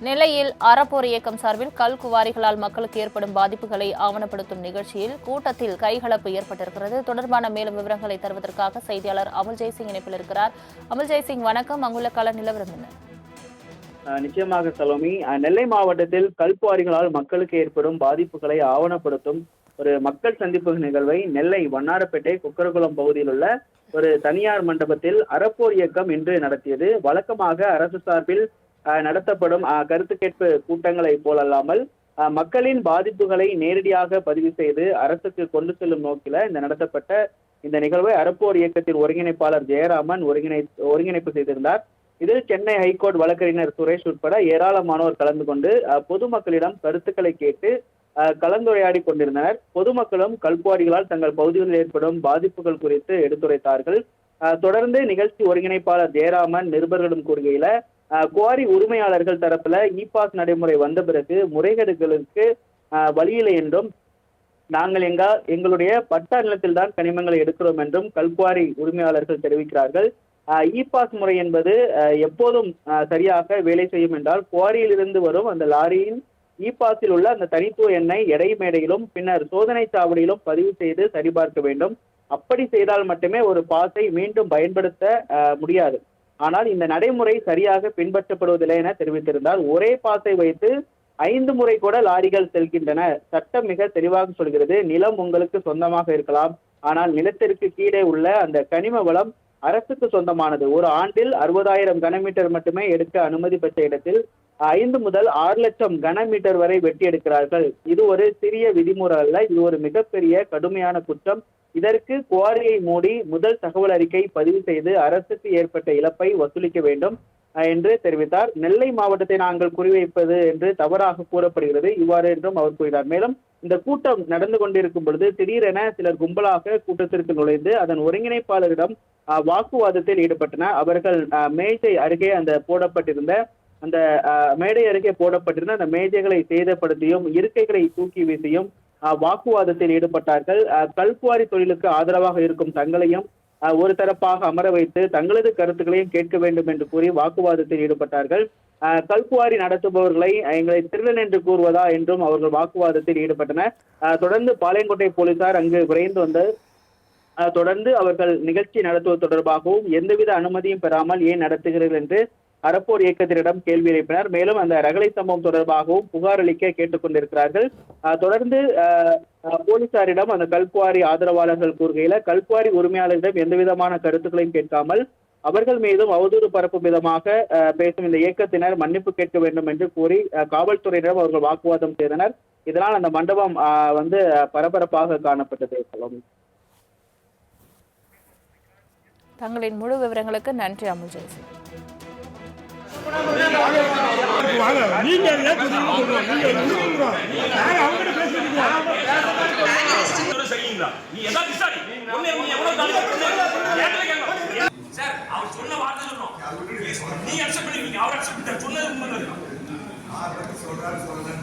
நெல்லையில் அறப்போர் இயக்கம் சார்பில் கல் குவாரிகளால் மக்களுக்கு ஏற்படும் பாதிப்புகளை ஆவணப்படுத்தும் நிகழ்ச்சியில் கூட்டத்தில் கைகலப்பு ஏற்பட்டிருக்கிறது. தொடர்பான மேலும் விவரங்களை தருவதற்காக செய்தியாளர் அமல் ஜெய்சிங் இணைப்பில் இருக்கிறார். அமல் ஜெய்சிங் வணக்கம். அங்குள்ள கள நிலவரம் என்ன? நிச்சயமாக சலோமி. அஹ் நெல்லை மாவட்டத்தில் கல்குவாரிகளால் மக்களுக்கு ஏற்படும் பாதிப்புகளை ஆவணப்படுத்தும் ஒரு மக்கள் சந்திப்பு நிகழ்வை நெல்லை வண்ணாரப்பேட்டை குக்கரகுளம் பகுதியில் உள்ள ஒரு தனியார் மண்டபத்தில் அறப்போர் இயக்கம் இன்று நடத்தியது. வழக்கமாக அரசு சார்பில் நடத்தப்படும் கருத்து கேட்பு கூட்டங்களை போலல்லாமல் மக்களின் பாதிப்புகளை நேரடியாக பதிவு செய்து அரசுக்கு கொண்டு செல்லும் நோக்கில இந்த நடத்தப்பட்ட இந்த நிகழ்வை அறப்போர் இயக்கத்தின் ஒருங்கிணைப்பாளர் ஜெயராமன் ஒருங்கிணை ஒருங்கிணைப்பு செய்திருந்தார். இதில் சென்னை ஹைகோர்ட் வழக்கறிஞர் சுரேஷ் உட்பட ஏராளமானோர் கலந்து கொண்டு பொதுமக்களிடம் கருத்துக்களை கேட்டு அஹ், கலந்துரையாடி கொண்டிருந்தனர். பொதுமக்களும் கல்குவாரிகளால் தங்கள் பகுதிகளில் ஏற்படும் பாதிப்புகள் குறித்து எடுத்துரைத்தார்கள். அஹ், தொடர்ந்து நிகழ்ச்சி ஒருங்கிணைப்பாளர் ஜெயராமன் நிருபர்களிடம் கூறுகையில குவாரி உரிமையாளர்கள் தரப்புல இ பாஸ் நடைமுறை வந்த பிறகு முறைகேடுகளுக்கு வழியில்லை என்றும் நாங்கள் எங்க எங்களுடைய பட்டா நிலத்தில் தான் கனிமங்களை எடுக்கிறோம் என்றும் கல்குவாரி உரிமையாளர்கள் தெரிவிக்கிறார்கள். இ பாஸ் முறை என்பது எப்போதும் சரியாக வேலை செய்யும் என்றால் குவாரியில் இருந்து வரும் அந்த லாரியின் இ பாஸில் உள்ள அந்த தனித்துவ எண்ணை எடை மேடையிலும் பின்னர் சோதனை சாவடியிலும் பதிவு செய்து சரிபார்க்க வேண்டும். அப்படி செய்தால் மட்டுமே ஒரு பாஸை மீண்டும் பயன்படுத்த முடியாது. ஆனால் இந்த நடைமுறை சரியாக பின்பற்றப்படுவதில்லை என தெரிவித்திருந்தார். ஒரே பாசை வைத்து ஐந்து முறை கூட லாரிகள் செல்கின்றன. சட்டம் மிக தெளிவாக சொல்கிறது. நிலம் உங்களுக்கு சொந்தமாக இருக்கலாம். ஆனால் நிலத்திற்கு கீழே உள்ள அந்த கனிம வளம் அரசுக்கு சொந்தமானது. ஒரு ஆண்டில் அறுபதாயிரம் கனமீட்டர் மட்டுமே எடுக்க அனுமதி பெற்ற இடத்தில் ஐந்து முதல் ஆறு லட்சம் கனமீட்டர் வரை வெட்டி எடுக்கிறார்கள். இது ஒரு சிறிய விதிமுறை அல்ல. இது ஒரு மிகப்பெரிய கடுமையான குற்றம். இதற்கு குவாரியை மூடி முதல் தகவல் அறிக்கை பதிவு செய்து அரசுக்கு ஏற்பட்ட இழப்பை வசூலிக்க வேண்டும் என்று தெரிவித்தார். நெல்லை மாவட்டத்தை நாங்கள் குறிவைப்பது என்று தவறாக கூறப்படுகிறது. இவ்வாறு என்றும் அவர் கூறினார். மேலும் இந்த கூட்டம் நடந்து கொண்டிருக்கும் பொழுது திடீரென சிலர் கும்பலாக கூட்டத்திற்கு நுழைந்து அதன் ஒருங்கிணைப்பாளரிடம் வாக்குவாதத்தில் ஈடுபட்டனர். அவர்கள் மேஜை அருகே அந்த போடப்பட்டிருந்த அந்த மேடை அருகே போடப்பட்டிருந்த அந்த மேஜைகளை சேதப்படுத்தியும் இருக்கைகளை தூக்கி வீசியும் வாக்குவாதத்தில் ஈடுபட்டார்கள். அஹ், கல்குவாரி தொழிலுக்கு ஆதரவாக இருக்கும் தங்களையும் ஒரு தரப்பாக அமர வைத்து தங்களது கருத்துக்களையும் கேட்க வேண்டும் என்று கூறி வாக்குவாதத்தில் ஈடுபட்டார்கள். அஹ், கல்குவாரி நடத்துபவர்களை எங்களை திருடன் என்று கூறுவதா என்றும் அவர்கள் வாக்குவாதத்தில் ஈடுபட்டனர். அஹ், தொடர்ந்து பாளையங்கோட்டை போலீசார் அங்கு விரைந்து வந்து தொடர்ந்து அவர்கள் நிகழ்ச்சி நடத்துவது தொடர்பாகவும் எந்தவித அனுமதியும் பெறாமல் ஏன் நடத்துகிறீர்கள் என்று அறப்போர் இயக்கத்தினரிடம் கேள்வி எழுப்பினர். மேலும் அந்த ரகளை சம்பவம் தொடர்பாகவும் புகார் அளிக்க கேட்டுக்கொண்டிருக்கிறார்கள் தொடர்ந்து அஹ், போலீசாரிடம் அந்த கல்குவாரி ஆதரவாளர்கள் கூறுகையில கல்குவாரி உரிமையாளரிடம் எந்த விதமான கருத்துக்களையும் கேட்காமல் அவர்கள் மீதும் அவதூறு பரப்பும் விதமாக அஹ், பேசும் இந்த இயக்கத்தினர் மன்னிப்பு கேட்க வேண்டும் என்று கூறி காவல்துறையினரும் அவர்கள் வாக்குவாதம் செய்தனர். இதனால் அந்த மண்டபம் அஹ், வந்து பரபரப்பாக காணப்பட்டது. சொல்லும் தங்களின் முழு விவரங்களுக்கு நன்றி அமுல் ஜெயசிங். நீங்க சார் அவர் சொன்ன வார்த்தை சொல்றோம் நீ அக்செப்ட் பண்ணிருக்கீங்க அவர் அக்செப்ட் பண்ணிட்டார் சொன்னது உண்மை சொல்றாரு சொல்றேன்